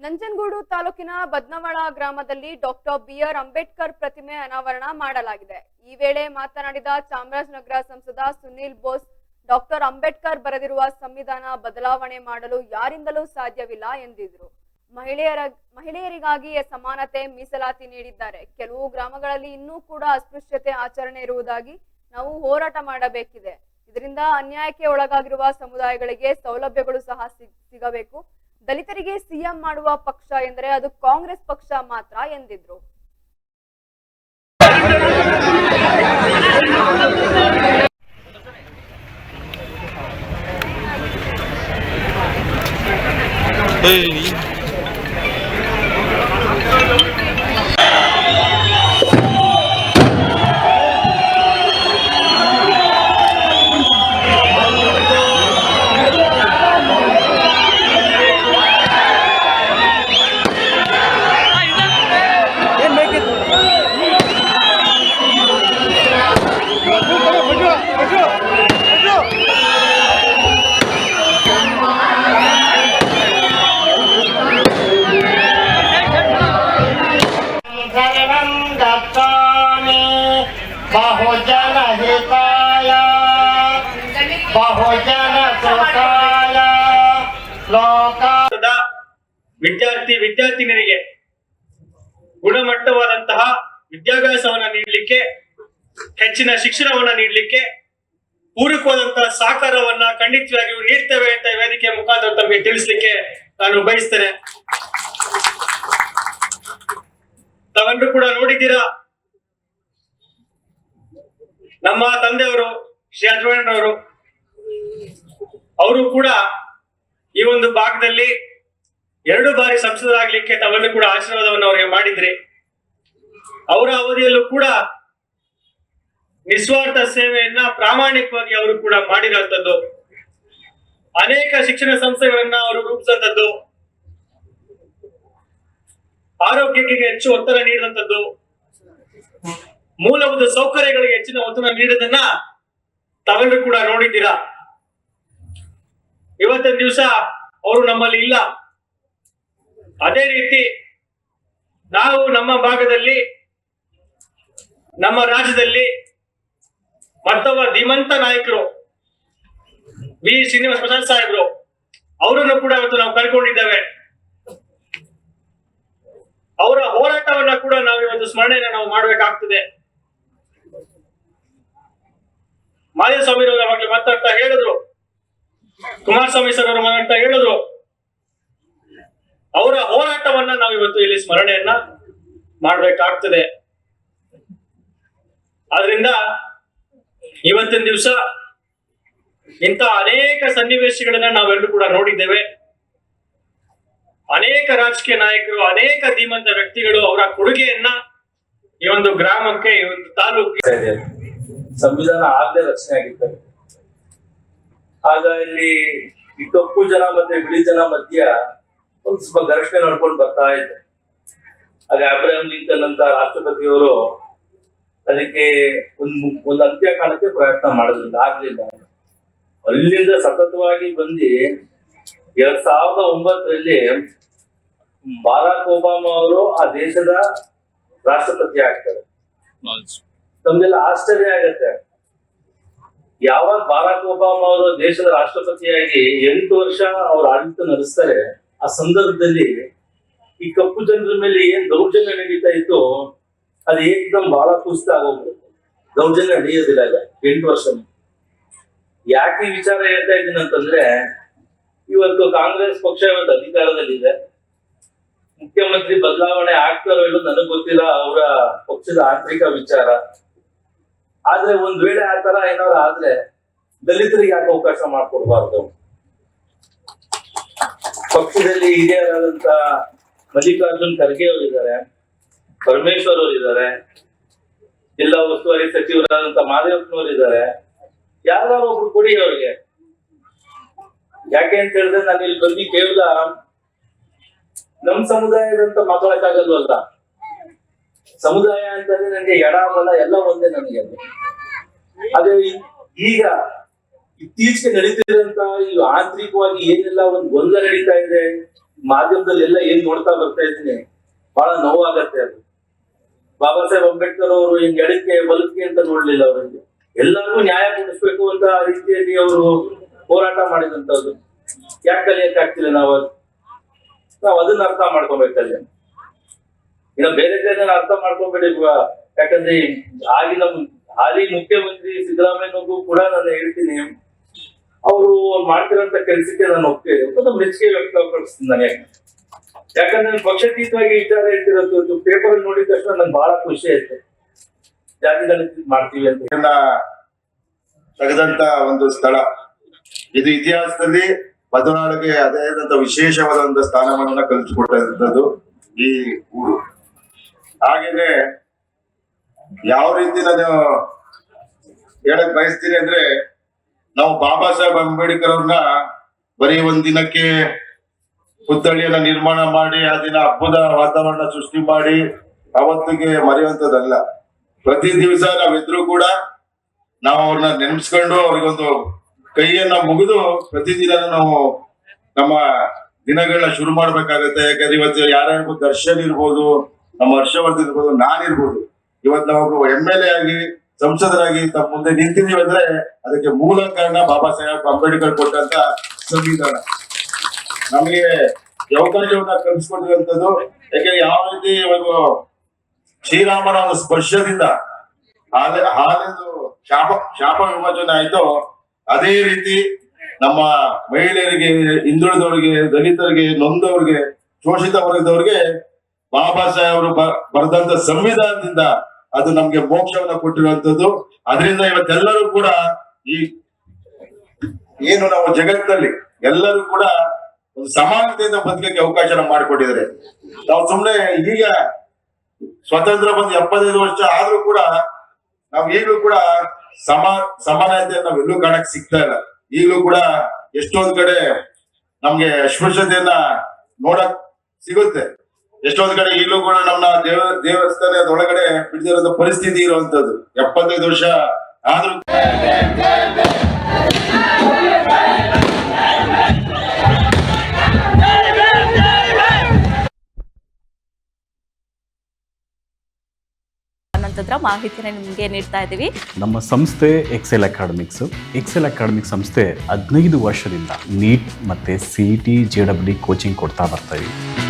ನಂಜನಗೂಡು ತಾಲೂಕಿನ ಬದ್ನವಾಳ ಗ್ರಾಮದಲ್ಲಿ doctor B R Ambedkar ಪ್ರತಿಮೆ ಅನಾವರಣ ಮಾಡಲಾಗಿದೆ. ಈ ವೇಳೆ ಮಾತನಾಡಿದ ಚಾಮರಾಜನಗರ ಸಂಸದ ಸುನೀಲ್ ಬೋಸ್, ಡಾಕ್ಟರ್ ಅಂಬೇಡ್ಕರ್ ಬರೆದಿರುವ ಸಂವಿಧಾನ ಬದಲಾವಣೆ ಮಾಡಲು ಯಾರಿಂದಲೂ ಸಾಧ್ಯವಿಲ್ಲ ಎಂದಿದ್ರು ಮಹಿಳೆಯರ ಮಹಿಳೆಯರಿಗಾಗಿ ಸಮಾನತೆ ಮೀಸಲಾತಿ ನೀಡಿದ್ದಾರೆ. ಕೆಲವು ಗ್ರಾಮಗಳಲ್ಲಿ ಇನ್ನೂ ಕೂಡ ಅಸ್ಪೃಶ್ಯತೆ ಆಚರಣೆ ಇರುವುದಾಗಿ ನಾವು ಹೋರಾಟ ಮಾಡಬೇಕಿದೆ. ಇದರಿಂದ ಅನ್ಯಾಯಕ್ಕೆ ಒಳಗಾಗಿರುವ ಸಮುದಾಯಗಳಿಗೆ ಸೌಲಭ್ಯಗಳು ಸಹ ಸಿಗ್- ಸಿಗಬೇಕು. ದಲಿತರಿಗೆ ಸಿಎಂ ಮಾಡುವ ಪಕ್ಷ ಎಂದರೆ ಅದು ಕಾಂಗ್ರೆಸ್ ಪಕ್ಷ ಮಾತ್ರ ಎಂದಿದ್ರು Hey. ಬಹುಜನ ಹಿತಾಯ ಬಹುಜನ ಲೋಕದ ವಿದ್ಯಾರ್ಥಿ ವಿದ್ಯಾರ್ಥಿನಿಯರಿಗೆ ಗುಣಮಟ್ಟವಾದಂತಹ ವಿದ್ಯಾಭ್ಯಾಸವನ್ನ ನೀಡಲಿಕ್ಕೆ, ಹೆಚ್ಚಿನ ಶಿಕ್ಷಣವನ್ನ ನೀಡಲಿಕ್ಕೆ ಪೂರಕವಾದಂತಹ ಸಹಕಾರವನ್ನ ಖಂಡಿತವಾಗಿಯೂ ನೀಡ್ತೇವೆ ಅಂತ ವೇದಿಕೆ ಮುಖಾಂತರ ತಮಗೆ ತಿಳಿಸ್ಲಿಕ್ಕೆ ನಾನು ಬಯಸ್ತೇನೆ. ತಾವೆಲ್ಲರೂ ಕೂಡ ನೋಡಿದ್ದೀರಾ? ನಮ್ಮ ತಂದೆಯವರು, ಶ್ರೀ ಅಜ್ವಣ್ಣರವರು ಅವರು ಕೂಡ ಈ ಒಂದು ಭಾಗದಲ್ಲಿ ಎರಡು ಬಾರಿ ಸಂಸದರಾಗ್ಲಿಕ್ಕೆ ತಾವೆಲ್ಲೂ ಕೂಡ ಆಶೀರ್ವಾದವನ್ನು ಅವರಿಗೆ ಮಾಡಿದ್ರಿ. ಅವರ ಅವಧಿಯಲ್ಲೂ ಕೂಡ ನಿಸ್ವಾರ್ಥ ಸೇವೆಯನ್ನ ಪ್ರಾಮಾಣಿಕವಾಗಿ ಅವರು ಕೂಡ ಮಾಡಿರುವಂತದ್ದು ಅನೇಕ ಶಿಕ್ಷಣ ಸಂಸ್ಥೆಗಳನ್ನ ಅವರು ರೂಪಿಸಿದಂಥದ್ದು. ಆರೋಗ್ಯಕ್ಕೆ ಹೆಚ್ಚು ಒತ್ತಡ ನೀಡಿದಂಥದ್ದು. ಮೂಲಭೂತ ಸೌಕರ್ಯಗಳಿಗೆ ಹೆಚ್ಚಿನ ಒತ್ತನ್ನು ನೀಡೋದನ್ನ ತಾವೆಲ್ಲರೂ ಕೂಡ ನೋಡಿದ್ದೀರಾ? ಇವತ್ತಿನ ದಿವಸ ಅವರು ನಮ್ಮಲ್ಲಿ ಇಲ್ಲ. ಅದೇ ರೀತಿ ನಾವು ನಮ್ಮ ಭಾಗದಲ್ಲಿ, ನಮ್ಮ ರಾಜ್ಯದಲ್ಲಿ ಮತ್ತೊಬ್ಬ ಧೀಮಂತ ನಾಯಕರು ಬಿ ಶ್ರೀನಿವಾಸ ಪ್ರಸಾದ್ ಸಾಹೇಬ್ರು, ಅವರನ್ನು ಕೂಡ ಇವತ್ತು ನಾವು ಕರ್ಕೊಂಡಿದ್ದೇವೆ. ಅವರ ಹೋರಾಟವನ್ನ ಕೂಡ ನಾವು ಇವತ್ತು ಸ್ಮರಣೆಯನ್ನ ನಾವು ಮಾಡಬೇಕಾಗ್ತದೆ. ಮಾಧವಸ್ವಾಮಿ ಅವರ ಬಗ್ಗೆ ಮಾತಾಡ್ತಾ ಹೇಳಿದ್ರು. ಕುಮಾರಸ್ವಾಮಿ ಸರ್ ಅವರು ಮಾತಾಡ್ತಾ ಹೇಳಿದ್ರು. ಅವರ ಹೋರಾಟವನ್ನ ನಾವು ಇವತ್ತು ಇಲ್ಲಿ ಸ್ಮರಣೆಯನ್ನ ಮಾಡ್ಬೇಕಾಗ್ತದೆ. ಆದ್ರಿಂದ ಇವತ್ತಿನ ದಿವಸ ಇಂಥ ಅನೇಕ ಸನ್ನಿವೇಶಗಳನ್ನ ನಾವೆಲ್ಲರೂ ಕೂಡ ನೋಡಿದ್ದೇವೆ. ಅನೇಕ ರಾಜಕೀಯ ನಾಯಕರು, ಅನೇಕ ಧೀಮಂತ ವ್ಯಕ್ತಿಗಳು ಅವರ ಕೊಡುಗೆಯನ್ನ ಈ ಒಂದು ಗ್ರಾಮಕ್ಕೆ, ಈ ಒಂದು ತಾಲೂಕಿಗೆ. ಸಂವಿಧಾನ ಆಗ್ಲೇ ರಚನೆ ಆಗಿರ್ತದೆ ಆಗ ಇಲ್ಲಿ ಈ ಕಪ್ಪು ಜನ ಮತ್ತೆ ಬಿಳಿ ಜನ ಮಧ್ಯ ಒಂದು ಸ್ವಲ್ಪ ಘರ್ಷಣೆ ನಡ್ಕೊಂಡು ಬರ್ತಾ ಇದೆ ಆಗ ಅಬ್ರಹಂ ಲಿಂಕನ್ ಅಂತ ರಾಷ್ಟ್ರಪತಿಯವರು ಅದಕ್ಕೆ ಒಂದು ಒಂದು ಅಂತ್ಯ ಕಾಣಕ್ಕೆ ಪ್ರಯತ್ನ ಮಾಡೋದ್ರಿಂದ, ಆಗ್ಲಿಲ್ಲ. ಅಲ್ಲಿಂದ ಸತತವಾಗಿ ಬಂದು ಎರಡ್ ಸಾವಿರದ ಒಂಬತ್ತರಲ್ಲಿ ಬಾರಾಕ್ ಒಬಾಮಾ ಅವರು ಆ ದೇಶದ ರಾಷ್ಟ್ರಪತಿ ಆಗ್ತಾರೆ. ನಮ್ಗೆಲ್ಲ ಆಶ್ಚರ್ಯ ಆಗತ್ತೆ. ಯಾವಾಗ ಬಾರಾಕ್ ಒಬಾಮಾ ಅವರು ದೇಶದ ರಾಷ್ಟ್ರಪತಿಯಾಗಿ ಎಂಟು ವರ್ಷ ಅವ್ರ ಆಡಳಿತ ನಡೆಸ್ತಾರೆ, ಆ ಸಂದರ್ಭದಲ್ಲಿ ಈ ಕಪ್ಪು ಜನರ ಮೇಲೆ ಏನ್ ದೌರ್ಜನ್ಯ ನಡೀತಾ ಇತ್ತು ಅದು ಏಕದಮ್ ಬಹಳ ಕುಸಿತ ಆಗೋಗ್ಬಿಡುತ್ತೆ. ದೌರ್ಜನ್ಯ ನಡೆಯೋದಿಲ್ಲ ಎಂಟು ವರ್ಷ ಯಾಕೆ ವಿಚಾರ ಹೇಳ್ತಾ ಇದ್ದೀನಿ ಅಂತಂದ್ರೆ, ಇವತ್ತು ಕಾಂಗ್ರೆಸ್ ಪಕ್ಷ ಇವತ್ತು ಅಧಿಕಾರದಲ್ಲಿದೆ. ಮುಖ್ಯಮಂತ್ರಿ ಬದಲಾವಣೆ ಆಗ್ತಾರೋ ಇಲ್ಲೋ ನನಗೆ ಗೊತ್ತಿಲ್ಲ ಅವರ ಪಕ್ಷದ ಆಂತರಿಕ ವಿಚಾರ. ಆದ್ರೆ ಒಂದ್ ವೇಳೆ ಆ ತರ ಏನಾದ್ರು ಆದ್ರೆ ದಲಿತರಿಗೆ ಯಾಕೆ ಅವಕಾಶ ಮಾಡ್ಕೊಡ್ಬಾರ್ದು? ಪಕ್ಷದಲ್ಲಿ ಹಿರಿಯರಾದಂತ ಮಲ್ಲಿಕಾರ್ಜುನ್ ಖರ್ಗೆ ಅವರಿದ್ದಾರೆ, ಪರಮೇಶ್ವರ್ ಅವರಿದ್ದಾರೆ, ಜಿಲ್ಲಾ ಉಸ್ತುವಾರಿ ಸಚಿವರಾದಂತ ಇದ್ದಾರೆ ಯಾರು ಒಬ್ರು ಕೊಡಿ ಅವ್ರಿಗೆ. ಯಾಕೆ ಅಂತ ಹೇಳಿದ್ರೆ ನಾನು ಇಲ್ಲಿ ಬಂದು ಕೇವಲ ನಮ್ ಸಮುದಾಯದಂತ ಮಾತಾಡಕ್ಕಾಗಲ್ವಲ್ಲ ಸಮುದಾಯ ಅಂತಂದ್ರೆ ನನಗೆ ಎಡ ಬಲ ಎಲ್ಲ ಒಂದೇ ನನಗೆ. ಈ- ಈಗ ಇತ್ತೀಚೆಗೆ ನಡೀತಿರೋಂತ ಈ ಆಂತರಿಕವಾಗಿ ಏನೆಲ್ಲ ಒಂದು ಗೊಂದಲ ನಡೀತಾ ಇದೆ ಮಾಧ್ಯಮದಲ್ಲಿ ಎಲ್ಲ ಏನ್ ನೋಡ್ತಾ ಬರ್ತಾ ಇದ್ದೀನಿ, ಬಹಳ ನೋವಾಗತ್ತೆ ಅದು. ಬಾಬಾ ಸಾಹೇಬ್ ಅಂಬೇಡ್ಕರ್ ಅವರು ಹಿಂಗ್ ಎಡಕ್ಕೆ ಬಲಕ್ಕೆ ಅಂತ ನೋಡ್ಲಿಲ್ಲ ಅವರಿಗೆ. ಎಲ್ಲರಿಗೂ ನ್ಯಾಯ ಕೊಡಿಸ್ಬೇಕು ಅಂತ ರೀತಿಯಲ್ಲಿ ಅವರು ಹೋರಾಟ ಮಾಡಿದಂತದ್ದು ಯಾಕೆ ಕಲಿಯಕ್ ಆಗ್ತಿಲ್ಲ ನಾವು ನಾವು ಅದನ್ನ ಅರ್ಥ ಮಾಡ್ಕೊಬೇಕಲ್ಲಿ ಇನ್ನ ಬೇರೆ ಜನ ಅರ್ಥ ಮಾಡ್ಕೊಬೇಡಿ. ಯಾಕಂದ್ರೆ ಆಗಿನ ಹಾಲಿ ಮುಖ್ಯಮಂತ್ರಿ ಸಿದ್ದರಾಮಯ್ಯನಗೂ ಕೂಡ ನಾನು ಹೇಳ್ತೀನಿ. ಅವರು ಮಾಡ್ತಿರೋಂತ ಕೆಲಸಕ್ಕೆ ನಾನು ಒಪ್ತೇನೆ ಒಂದು ಮೆಚ್ಚುಗೆ ವ್ಯಕ್ತಪಡಿಸ್ತೀನಿ ನಾನು ಯಾಕೆ. ಯಾಕಂದ್ರೆ ನಾನು ಪಕ್ಷಾತೀತವಾಗಿ ವಿಚಾರ ಹೇಳ್ತಿರೋದು ಪೇಪರ್ ನೋಡಿದ ತಕ್ಷಣ ನನ್ಗೆ ಬಹಳ ಖುಷಿ ಆಯ್ತು. ಜಾತಿ ಗಣಿತ ಮಾಡ್ತೀವಿ ಅಂತ. ಎಲ್ಲ ತೆಗೆದಂತ ಒಂದು ಸ್ಥಳ. ಇದು ಇತಿಹಾಸದಲ್ಲಿ ಮದುನಾಡಿಗೆ ಅದೇ ಆದಂತ ವಿಶೇಷವಾದ ಒಂದು ಸ್ಥಾನಮಾನ ಈ ಊರು. ಹಾಗೇನೆ ಯಾವ ರೀತಿ ನಾನು ಹೇಳಕ್ ಬಯಸ್ತೀನಿ ಅಂದ್ರೆ ನಾವು ಬಾಬಾ ಸಾಹೇಬ್ ಅಂಬೇಡ್ಕರ್ ಅವ್ರನ್ನ ಬರೀ ಒಂದ್ ದಿನಕ್ಕೆ ಪುತ್ಥಳಿಯನ್ನ ನಿರ್ಮಾಣ ಮಾಡಿ, ಆ ದಿನ ಹಬ್ಬದ ವಾತಾವರಣ ಸೃಷ್ಟಿ ಮಾಡಿ ಅವತ್ತಿಗೆ ಮರೆಯುವಂತದ್ದಲ್ಲ ಪ್ರತಿ ದಿವಸ ನಾವಿದ್ರು ಕೂಡ ನಾವು ಅವ್ರನ್ನ ನೆನೆಸ್ಕೊಂಡು ಅವ್ರಿಗೊಂದು ಕೈಯನ್ನ ಮುಗಿದು ಪ್ರತಿದಿನ ನಾವು ನಮ್ಮ ದಿನಗಳನ್ನ ಶುರು ಮಾಡ್ಬೇಕಾಗತ್ತೆ. ಯಾಕಂದ್ರೆ ಇವತ್ತು ಯಾರ್ಯಾರಿಗೂ ದರ್ಶನ್ ಇರ್ಬೋದು, ನಮ್ಮ ಹರ್ಷವರ್ಧನ್ ಇರ್ಬೋದು ನಾನಿರ್ಬೋದು ಇವತ್ತು ನಾವು ಎಂ ಎಲ್ ಎ ಆಗಿ, ಸಂಸದರಾಗಿ ತಮ್ಮ ಮುಂದೆ ನಿಂತಿದೀವಿ ಅಂದ್ರೆ ಅದಕ್ಕೆ ಮೂಲ ಕಾರಣ ಬಾಬಾ ಸಾಹೇಬ್ ಅಂಬೇಡ್ಕರ್ ಕೊಟ್ಟಂತ ಸಂವಿಧಾನ ನಮಗೆ ಈ ಅವಕಾಶವನ್ನ ಕಲ್ಪಿಸ್ಕೊಟ್ಟಿರುವಂತದ್ದು ಯಾಕೆ ಯಾವ ರೀತಿ ಇವಾಗ ಶ್ರೀರಾಮನ ಒಂದು ಸ್ಪರ್ಶದಿಂದ ಹಾಲೆ ಹಾಲೆಂದು ಶಾಪ ಶಾಪ ವಿಮೋಚನೆ ಆಯ್ತು, ಅದೇ ರೀತಿ ನಮ್ಮ ಮಹಿಳೆಯರಿಗೆ, ಹಿಂದುಳಿದವರಿಗೆ, ದಲಿತರಿಗೆ, ನೊಂದವ್ರಿಗೆ ಶೋಷಿತ ವರ್ಗದವರಿಗೆ ಬಾಬಾ ಸಾಹೇಬ್ ಅವರು ಬರೆದಂತ ಸಂವಿಧಾನದಿಂದ ಅದು ನಮ್ಗೆ ಮೋಕ್ಷವನ್ನ ಕೊಟ್ಟಿರುವಂತದ್ದು. ಅದರಿಂದ ಇವತ್ತೆಲ್ಲರೂ ಕೂಡ ಈ ಏನು ನಾವು ಜಗತ್ತಿನಲ್ಲಿ ಎಲ್ಲರೂ ಕೂಡ ಒಂದು ಸಮಾನತೆಯಿಂದ ಬದುಕಕ್ಕೆ ಅವಕಾಶನ ಮಾಡಿಕೊಟ್ಟಿದ್ದಾರೆ. ನಾವು ಸುಮ್ನೆ ಈಗ ಸ್ವತಂತ್ರ ಬಂದು ಎಪ್ಪತ್ತೈದು ವರ್ಷ ಆದ್ರೂ ಕೂಡ ನಾವು ಈಗಲೂ ಕೂಡ ಸಮ ಸಮಾನತೆ ನಾವೆಲ್ಲೂ ಕಾಣಕ್ ಸಿಗ್ತಾ ಇಲ್ಲ. ಈಗಲೂ ಕೂಡ ಎಷ್ಟೊಂದ್ ಕಡೆ ನಮ್ಗೆ ಅಸ್ಪೃಶ್ಯತೆಯನ್ನ ನೋಡಕ್ ಸಿಗುತ್ತೆ. ಎಷ್ಟೊಂದ್ ಕಡೆ ಈಗಲೂ ಕೂಡ ನಮ್ಮ ದೇವ ದೇವಸ್ಥಾನದ ಒಳಗಡೆ ಬಿಡ್ದಿರೋ ಪರಿಸ್ಥಿತಿ ಇರುವಂತದ್ದು ಎಪ್ಪತ್ತೈದು ವರ್ಷ ಆದ್ರೂ ಮಾಹಿತಿನ ನಿಮಗೆ ನೀಡ್ತಾ ಇದ್ದೀವಿ. ನಮ್ಮ ಸಂಸ್ಥೆ ಎಕ್ಸೆಲ್ ಅಕಾಡೆಮಿಕ್ಸ್ ಎಕ್ಸೆಲ್ ಅಕಾಡೆಮಿಕ್ ಸಂಸ್ಥೆ ಹದಿನೈದು ವರ್ಷದಿಂದ ನೀಟ್ ಮತ್ತೆ ಸಿಇಟಿ ಜೆ ಡಬ್ಲ್ಯೂ ಕೋಚಿಂಗ್ ಕೊಡ್ತಾ ಬರ್ತಾ ಇದ್ದೀವಿ